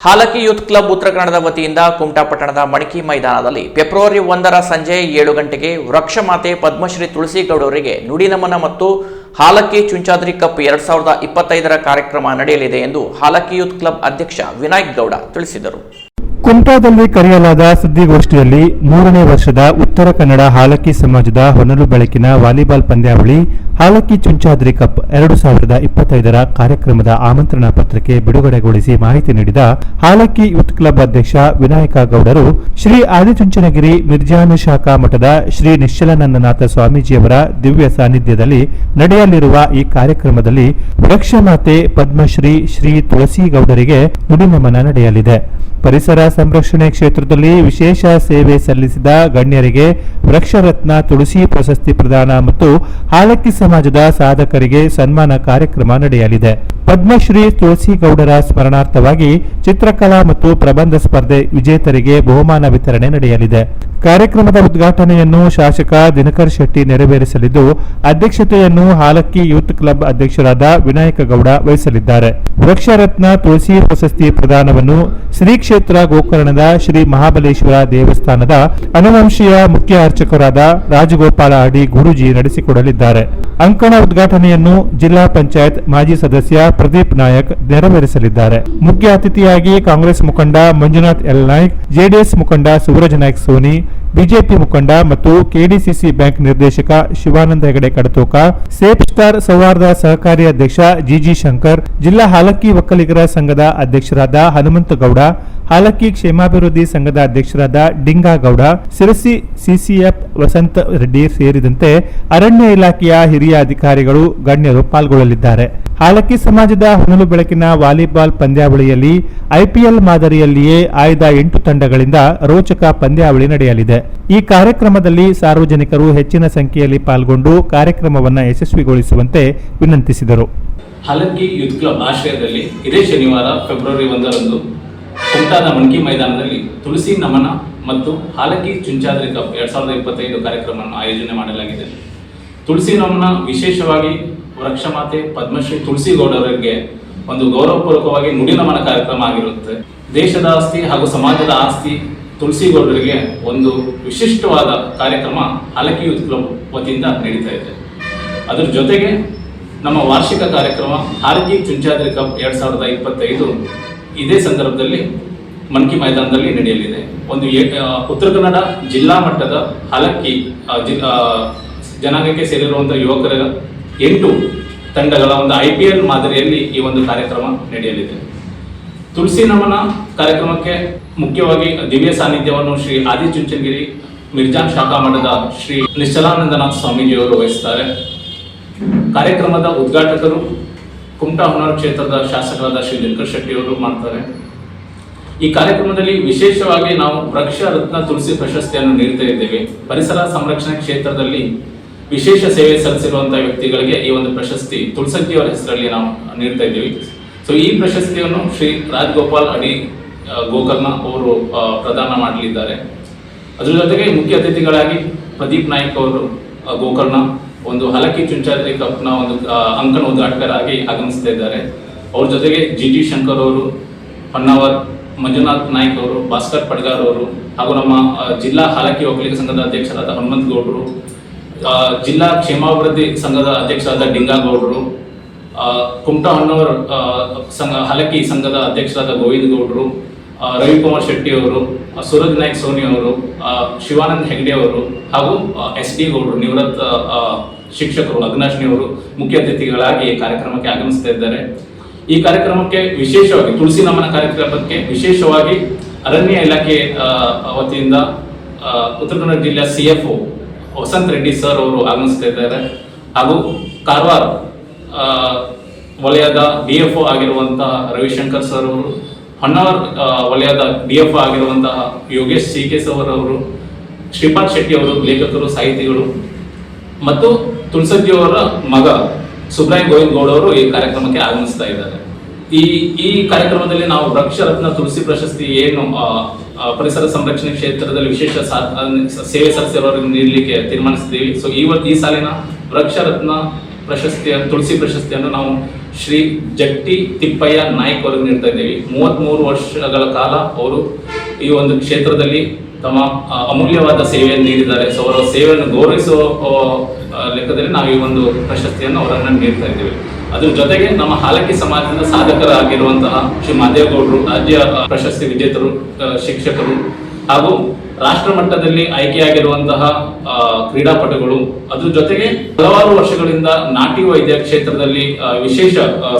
Halakki youth club ಉತ್ತರ ಕನ್ನಡದ ವತಿಯಿಂದ ಕುಮಟಾ ಪಟ್ಟಣದ ಮಡಿಕಿ ಮೈದಾನದಲ್ಲಿ ಫೆಬ್ರವರಿ ಒಂದರ ಸಂಜೆ ಏಳು ಗಂಟೆಗೆ ವೃಕ್ಷಮಾತೆ ಪದ್ಮಶ್ರೀ ತುಳಸಿಗೌಡರಿಗೆ ನುಡಿನಮನ ಮತ್ತು ಹಾಲಕ್ಕಿ ಚುಂಚಾದ್ರಿ ಕಪ್ ಎರಡ್ ಸಾವಿರದ ಇಪ್ಪತ್ತೈದರ ಕಾರ್ಯಕ್ರಮ ನಡೆಯಲಿದೆ ಎಂದು ಹಾಲಕ್ಕಿ ಯೂತ್ ಕ್ಲಬ್ ಅಧ್ಯಕ್ಷ ವಿನಾಯಕ್ ಗೌಡ ತಿಳಿಸಿದರು. ಕುಮಟಾದಲ್ಲಿ ಕರೆಯಲಾದ ಸುದ್ದಿಗೋಷ್ಠಿಯಲ್ಲಿ ಮೂರನೇ ವರ್ಷದ ಉತ್ತರ ಕನ್ನಡ ಹಾಲಕ್ಕಿ ಸಮಾಜದ ಹೊನಲು ಬೆಳಕಿನ ವಾಲಿಬಾಲ್ ಪಂದ್ಯಾವಳಿ ಹಾಲಕ್ಕಿ ಚುಂಚಾದ್ರಿ ಕಪ್ ಎರಡು ಸಾವಿರದ ಇಪ್ಪತ್ತೈದರ ಕಾರ್ಯಕ್ರಮದ ಆಮಂತ್ರಣ ಪತ್ರಕ್ಕೆ ಬಿಡುಗಡೆಗೊಳಿಸಿ ಮಾಹಿತಿ ನೀಡಿದ ಹಾಲಕ್ಕಿ ಯೂತ್ ಕ್ಲಬ್ ಅಧ್ಯಕ್ಷ ವಿನಾಯಕ ಗೌಡರು, ಶ್ರೀ ಆದಿಚುಂಚನಗಿರಿ ಮಿರ್ಜಾನ ಶಾಖಾ ಮಠದ ಶ್ರೀ ನಿಶ್ಚಲಾನಂದನಾಥ ಸ್ವಾಮೀಜಿಯವರ ದಿವ್ಯ ಸಾನ್ನಿಧ್ಯದಲ್ಲಿ ನಡೆಯಲಿರುವ ಈ ಕಾರ್ಯಕ್ರಮದಲ್ಲಿ ವೃಕ್ಷಮಾತೆ ಪದ್ಮಶ್ರೀ ಶ್ರೀ ತುಳಸಿಗೌಡರಿಗೆ ನುಡಿನಮನ ನಡೆಯಲಿದೆ. ಪರಿಸರ ಸಂರಕ್ಷಣೆ ಕ್ಷೇತ್ರದಲ್ಲಿ ವಿಶೇಷ ಸೇವೆ ಸಲ್ಲಿಸಿದ ಗಣ್ಯರಿಗೆ ವೃಕ್ಷರತ್ನ, ತುಳಸಿ ಪ್ರಶಸ್ತಿ ಪ್ರದಾನ ಮತ್ತು ಹಾಲಕ್ಕಿ ಸಮಾಜದ ಸಾಧಕರಿಗೆ ಸನ್ಮಾನ ಕಾರ್ಯಕ್ರಮ ನಡೆಯಲಿದೆ. ಪದ್ಮಶ್ರೀ ತುಳಸಿಗೌಡರ ಸ್ಮರಣಾರ್ಥವಾಗಿ ಚಿತ್ರಕಲಾ ಮತ್ತು ಪ್ರಬಂಧ ಸ್ಪರ್ಧೆ ವಿಜೇತರಿಗೆ ಬಹುಮಾನ ವಿತರಣೆ ನಡೆಯಲಿದೆ. ಕಾರ್ಯಕ್ರಮದ ಉದ್ಘಾಟನೆಯನ್ನು ಶಾಸಕ ದಿನಕರ್ ಶೆಟ್ಟಿ ನೆರವೇರಿಸಲಿದ್ದು, ಅಧ್ಯಕ್ಷತೆಯನ್ನು ಹಾಲಕ್ಕಿ ಯೂತ್ ಕ್ಲಬ್ ಅಧ್ಯಕ್ಷರಾದ ವಿನಾಯಕ ಗೌಡ ವಹಿಸಲಿದ್ದಾರೆ. ವೃಕ್ಷರತ್ನ ತುಳಸಿ ಪ್ರಶಸ್ತಿ ಪ್ರದಾನವನ್ನು ಶ್ರೀ ಕ್ಷೇತ್ರ ಗೋಕರ್ಣದ ಶ್ರೀ ಮಹಾಬಲೇಶ್ವರ ದೇವಸ್ಥಾನದ ಅನುವಂಶೀಯ ಮುಖ್ಯ ಅರ್ಚಕರಾದ ರಾಜಗೋಪಾಲ ಅಡಿ ಗುರೂಜಿ ನಡೆಸಿಕೊಡಲಿದ್ದಾರೆ. ಅಂಕಣ ಉದ್ಘಾಟನೆಯನ್ನು ಜಿಲ್ಲಾ ಪಂಚಾಯತ್ ಮಾಜಿ ಸದಸ್ಯ ಪ್ರದೀಪ್ ನಾಯಕ್ ನೆರವೇರಿಸಲಿದ್ದಾರೆ. ಮುಖ್ಯ ಅತಿಥಿಯಾಗಿ ಕಾಂಗ್ರೆಸ್ ಮುಖಂಡ ಮಂಜುನಾಥ್ ಎಲ್ ನಾಯ್ಕ್, ಜೆಡಿಎಸ್ ಮುಖಂಡ ಸೂರಜ್ ನಾಯ್ಕ್ ಸೋನಿ ಬಿಜೆಪಿ ಮುಖಂಡ ಮತ್ತು ಕೆಡಿಸಿಸಿ ಬ್ಯಾಂಕ್ ನಿರ್ದೇಶಕ ಶಿವಾನಂದ ಹೆಗಡೆ ಕಡತೋಕ, ಸೇಫ್ ಸ್ಟಾರ್ ಸೌಹಾರ್ದ ಸಹಕಾರಿ ಅಧ್ಯಕ್ಷ ಜಿಜಿ ಶಂಕರ್, ಜಿಲ್ಲಾ ಹಾಲಕ್ಕಿ ಒಕ್ಕಲಿಗರ ಸಂಘದ ಅಧ್ಯಕ್ಷರಾದ ಹನುಮಂತ ಗೌಡ ಹಾಲಕ್ಕಿ ಕ್ಷೇಮಾಭಿವೃದ್ಧಿ ಸಂಘದ ಅಧ್ಯಕ್ಷರಾದ ಡಿಂಗಾಗೌಡ ಸಿರಸಿ ಸಿಸಿಎಫ್ ವಸಂತ ರೆಡ್ಡಿ ಸೇರಿದಂತೆ ಅರಣ್ಯ ಇಲಾಖೆಯ ಹಿರಿಯ ಅಧಿಕಾರಿಗಳು ಗಣ್ಯರು ಪಾಲ್ಗೊಳ್ಳಲಿದ್ದಾರೆ. ಹಾಲಕ್ಕಿ ಸಮಾಜದ ಹೊನಲು ಬೆಳಕಿನ ವಾಲಿಬಾಲ್ ಪಂದ್ಯಾವಳಿಯಲ್ಲಿ ಐಪಿಎಲ್ ಮಾದರಿಯಲ್ಲಿಯೇ ಆಯ್ದ ಎಂಟು ತಂಡಗಳಿಂದ ರೋಚಕ ಪಂದ್ಯಾವಳಿ ನಡೆಯಲಿದೆ. ಈ ಕಾರ್ಯಕ್ರಮದಲ್ಲಿ ಸಾರ್ವಜನಿಕರು ಹೆಚ್ಚಿನ ಸಂಖ್ಯೆಯಲ್ಲಿ ಪಾಲ್ಗೊಂಡು ಕಾರ್ಯಕ್ರಮವನ್ನು ಯಶಸ್ವಿಗೊಳಿಸುವಂತೆ ವಿನಂತಿಸಿದರು. ಹಲಕ್ಕಿ ಯೂತ್ ಕ್ಲಬ್ ಆಶ್ರಯದಲ್ಲಿ ಇದೇ ಶನಿವಾರ, ಫೆಬ್ರವರಿ ಒಂದರಂದು ಕುಮಟಾದ ಮಣ್ಕಿ ಮೈದಾನದಲ್ಲಿ ತುಳಸಿ ನಮನ ಮತ್ತು ಹಾಲಕಿ ಚುಂಚಾದ್ರಿ ಕಪ್ ಎರಡ್ ಸಾವಿರದ ಇಪ್ಪತ್ತೈದು ಕಾರ್ಯಕ್ರಮವನ್ನು ಆಯೋಜನೆ ಮಾಡಲಾಗಿದೆ. ತುಳಸಿ ನಮನ ವಿಶೇಷವಾಗಿ ವೃಕ್ಷಮಾತೆ ಪದ್ಮಶ್ರೀ ತುಳಸಿಗೌಡರಿಗೆ ಒಂದು ಗೌರವಪೂರ್ವಕವಾಗಿ ನುಡಿ ನಮನ ಕಾರ್ಯಕ್ರಮ ಆಗಿರುತ್ತೆ. ದೇಶದ ಆಸ್ತಿ ಹಾಗೂ ಸಮಾಜದ ಆಸ್ತಿ ತುಳಸಿಗೌಡರಿಗೆ ಒಂದು ವಿಶಿಷ್ಟವಾದ ಕಾರ್ಯಕ್ರಮ ಹಾಲಕಿ ಯೂತ್ ಕ್ಲಬ್ ವತಿಯಿಂದ ನಡೀತಾ ಇದೆ. ಅದರ ಜೊತೆಗೆ ನಮ್ಮ ವಾರ್ಷಿಕ ಕಾರ್ಯಕ್ರಮ ಹಾಲಕಿ ಚುಂಚಾದ್ರಿ ಕಪ್ ಎರಡ್ ಸಾವಿರದ ಇಪ್ಪತ್ತೈದು ಇದೇ ಸಂದರ್ಭದಲ್ಲಿ ಮನ್ಕಿ ಮೈದಾನದಲ್ಲಿ ನಡೆಯಲಿದೆ. ಒಂದು ಉತ್ತರ ಕನ್ನಡ ಜಿಲ್ಲಾ ಮಟ್ಟದ ಹಲಕ್ಕಿ ಜನಾಂಗಕ್ಕೆ ಸೇರಿರುವಂತಹ ಯುವಕರ ಎಂಟು ತಂಡಗಳ ಒಂದು ಐ ಪಿ ಎಲ್ ಮಾದರಿಯಲ್ಲಿ ಈ ಒಂದು ಕಾರ್ಯಕ್ರಮ ನಡೆಯಲಿದೆ. ತುಳಸಿ ನಮನ ಕಾರ್ಯಕ್ರಮಕ್ಕೆ ಮುಖ್ಯವಾಗಿ ದಿವ್ಯ ಸಾನ್ನಿಧ್ಯವನ್ನು ಶ್ರೀ ಆದಿಚುಂಚನಗಿರಿ ಮಿರ್ಜಾನ್ ಶಾಖಾ ಮಠದ ಶ್ರೀ ನಿಶ್ಚಲಾನಂದನಾಥ ಸ್ವಾಮೀಜಿಯವರು ವಹಿಸುತ್ತಾರೆ ಕಾರ್ಯಕ್ರಮದ ಉದ್ಘಾಟಕರು ಕುಮಟಾ ಹೊನ್ನೂರು ಕ್ಷೇತ್ರದ ಶಾಸಕರಾದ ಶ್ರೀ ದಿನಕರ್ ಶೆಟ್ಟಿ ಅವರು ಮಾಡ್ತಾರೆ. ಈ ಕಾರ್ಯಕ್ರಮದಲ್ಲಿ ವಿಶೇಷವಾಗಿ ನಾವು ವೃಕ್ಷ ರತ್ನ ತುಳಸಿ ಪ್ರಶಸ್ತಿಯನ್ನು ನೀಡ್ತಾ ಇದ್ದೇವೆ. ಪರಿಸರ ಸಂರಕ್ಷಣೆ ಕ್ಷೇತ್ರದಲ್ಲಿ ವಿಶೇಷ ಸೇವೆ ಸಲ್ಲಿಸಿರುವಂತಹ ವ್ಯಕ್ತಿಗಳಿಗೆ ಈ ಒಂದು ಪ್ರಶಸ್ತಿ ತುಳಸಕ್ಕಿಯವರ ಹೆಸರಲ್ಲಿ ನಾವು ನೀಡ್ತಾ ಇದ್ದೀವಿ. ಸೊ ಈ ಪ್ರಶಸ್ತಿಯನ್ನು ಶ್ರೀ ರಾಜಗೋಪಾಲ್ ಅಡಿ ಗೋಕರ್ಣ ಅವರು ಪ್ರದಾನ ಮಾಡಲಿದ್ದಾರೆ. ಅದರ ಜೊತೆಗೆ ಮುಖ್ಯ ಅತಿಥಿಗಳಾಗಿ ಪ್ರದೀಪ್ ನಾಯ್ಕ್ ಅವರು ಗೋಕರ್ಣ ಒಂದು ಹಲಕಿ ಚುಂಚಾದ್ರಿ ಕಪ್ನ ಒಂದು ಅಂಕಣ ಉದ್ಘಾಟಕರಾಗಿ ಆಗಮಿಸ್ತಾ ಇದ್ದಾರೆ. ಅವ್ರ ಜೊತೆಗೆ ಜಿ ಜಿ ಶಂಕರ್ ಅವರು, ಹೊನ್ನಾವರ್ ಮಂಜುನಾಥ್ ನಾಯ್ಕ್ ಅವರು, ಭಾಸ್ಕರ್ ಪಡ್ಗಾರ್ ಅವರು, ಹಾಗೂ ನಮ್ಮ ಜಿಲ್ಲಾ ಹಲಕಿ ಒಕ್ಕಲಿಗ ಸಂಘದ ಅಧ್ಯಕ್ಷರಾದ ಹನುಮಂತ ಗೌಡರು ಜಿಲ್ಲಾ ಕ್ಷೇಮಾಭಿವೃದ್ಧಿ ಸಂಘದ ಅಧ್ಯಕ್ಷರಾದ ಡಿಂಗಾಗೌಡರು ಗೌಡರು ಕುಮಟಾ ಹೊನ್ನವರ್ ಸಂಘ, ಹಲಕಿ ಸಂಘದ ಅಧ್ಯಕ್ಷರಾದ ಗೋವಿಂದ ಗೌಡರು ರವಿಕುಮಾರ್ ಶೆಟ್ಟಿ ಅವರು ಸುರಜ್ ನಾಯ್ಕ್ ಸೋನಿ ಅವರು ಶಿವಾನಂದ್ ಹೆಗ್ಡೆ ಅವರು, ಹಾಗೂ ಎಸ್ ಡಿ ಗೌಡರು, ನಿವೃತ್ತ ಶಿಕ್ಷಕರು ಅಗ್ನಾಶ್ನಿ ಅವರು ಮುಖ್ಯ ಅತಿಥಿಗಳಾಗಿ ಈ ಕಾರ್ಯಕ್ರಮಕ್ಕೆ ಆಗಮಿಸ್ತಾ ಇದ್ದಾರೆ. ಈ ಕಾರ್ಯಕ್ರಮಕ್ಕೆ ವಿಶೇಷವಾಗಿ, ತುಳಸಿ ನಮನ ಕಾರ್ಯಕ್ರಮಕ್ಕೆ ವಿಶೇಷವಾಗಿ ಅರಣ್ಯ ಇಲಾಖೆ ವತಿಯಿಂದ ಉತ್ತರ ಕನ್ನಡ ಜಿಲ್ಲೆಯ C F Vasanth Reddy sir ಅವರು ಆಗಮಿಸ್ತಾ ಇದ್ದಾರೆ. ಹಾಗೂ ಕಾರವಾರ ವಲಯದ ಡಿ ಎಫ್ ಒ ಆಗಿರುವಂತಹ ರವಿಶಂಕರ್ ಸರ್ ಅವರು ಹೊನ್ನಾವರ್ ವಲಯದ ಡಿ ಎಫ್ ಆಗಿರುವಂತಹ ಯೋಗೇಶ್ ಸಿ ಕೆ ಸವರ್ ಅವರು ಶ್ರೀಪಾದ್ ಶೆಟ್ಟಿ ಅವರು, ಲೇಖಕರು, ಸಾಹಿತಿಗಳು, ಮತ್ತು ಅವರ ಮಗ ಸುಬ್ರಾಯ್ ಗೋವಿಂದ್ ಗೌಡ ಅವರು ಈ ಕಾರ್ಯಕ್ರಮಕ್ಕೆ ಆಗಮಿಸ್ತಾ ಇದ್ದಾರೆ. ಈ ಈ ಕಾರ್ಯಕ್ರಮದಲ್ಲಿ ನಾವು ವೃಕ್ಷರತ್ನ ತುಳಸಿ ಪ್ರಶಸ್ತಿ ಏನು ಪರಿಸರ ಸಂರಕ್ಷಣೆ ಕ್ಷೇತ್ರದಲ್ಲಿ ವಿಶೇಷ ಸೇವೆ ಸಲ್ಲಿಸಿರೋರಿಗೆ ನೀಡಲಿಕ್ಕೆ ತೀರ್ಮಾನಿಸಿದ್ದೀವಿ. ಸೊ ಇವತ್ತು ಈ ಸಾಲಿನ ವೃಕ್ಷರತ್ನ ಪ್ರಶಸ್ತಿಯ, ತುಳಸಿ ಪ್ರಶಸ್ತಿಯನ್ನು ನಾವು ಶ್ರೀ ಜಟ್ಟಿ ತಿಪ್ಪಯ್ಯ ನಾಯ್ಕ ಅವರಿಗೆ ನೀಡ್ತಾ ಇದ್ದೀವಿ. ಮೂವತ್ತ್ಮೂರು ವರ್ಷಗಳ ಕಾಲ ಅವರು ಈ ಒಂದು ಕ್ಷೇತ್ರದಲ್ಲಿ ತಮ್ಮ ಅಮೂಲ್ಯವಾದ ಸೇವೆಯನ್ನು ನೀಡಿದ್ದಾರೆ. ಸೊ ಅವರ ಸೇವೆಯನ್ನು ಗೌರವಿಸುವ ಲೆಕ್ಕದಲ್ಲಿ ನಾವು ಈ ಒಂದು ಪ್ರಶಸ್ತಿಯನ್ನು ಅವರನ್ನು ನೀಡ್ತಾ ಇದ್ದೇವೆ. ಅದ್ರ ಜೊತೆಗೆ ನಮ್ಮ ಹಾಲಕ್ಕಿ ಸಮಾಜದ ಸಾಧಕರಾಗಿರುವಂತಹ ಶ್ರೀ ಮಾದೇವಗೌಡರು ರಾಜ್ಯ ಪ್ರಶಸ್ತಿ ವಿಜೇತರು ಶಿಕ್ಷಕರು ಹಾಗೂ ರಾಷ್ಟ್ರ ಮಟ್ಟದಲ್ಲಿ ಆಯ್ಕೆಯಾಗಿರುವಂತಹ ಕ್ರೀಡಾಪಟುಗಳು ಅದ್ರ ಜೊತೆಗೆ ಹಲವಾರು ವರ್ಷಗಳಿಂದ ನಾಟಿ ವೈದ್ಯ ಕ್ಷೇತ್ರದಲ್ಲಿ ವಿಶೇಷ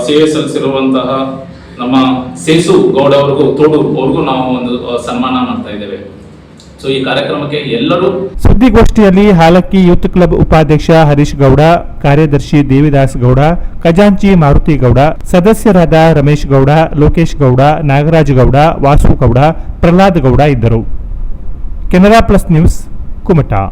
ಸೇವೆ ಸಲ್ಲಿಸಿರುವಂತಹ ನಮ್ಮ ಸೇಸು ಗೌಡ ಅವ್ರಿಗೂ, ತೋಡು ಅವ್ರಿಗೂ ನಾವು ಒಂದು ಸನ್ಮಾನ ಮಾಡ್ತಾ ಇದ್ದೇವೆ. ಸೊ ಈ ಕಾರ್ಯಕ್ರಮಕ್ಕೆ ಎಲ್ಲರೂ ಸುದ್ದಿಗೋಷ್ಠಿಯಲ್ಲಿ ಹಾಲಕ್ಕಿ ಯೂತ್ ಕ್ಲಬ್ ಉಪಾಧ್ಯಕ್ಷ ಹರೀಶ್ ಗೌಡ, ಕಾರ್ಯದರ್ಶಿ ದೇವಿದಾಸ್ ಗೌಡ, ಖಜಾಂಚಿ ಮಾರುತಿ ಗೌಡ, ಸದಸ್ಯರಾದ ರಮೇಶ್ ಗೌಡ, ಲೋಕೇಶ್ ಗೌಡ, ನಾಗರಾಜ್ ಗೌಡ, ವಾಸು ಗೌಡ, ಪ್ರಹ್ಲಾದ್ ಗೌಡ ಇದ್ದರು. Canara plus news, Kumta.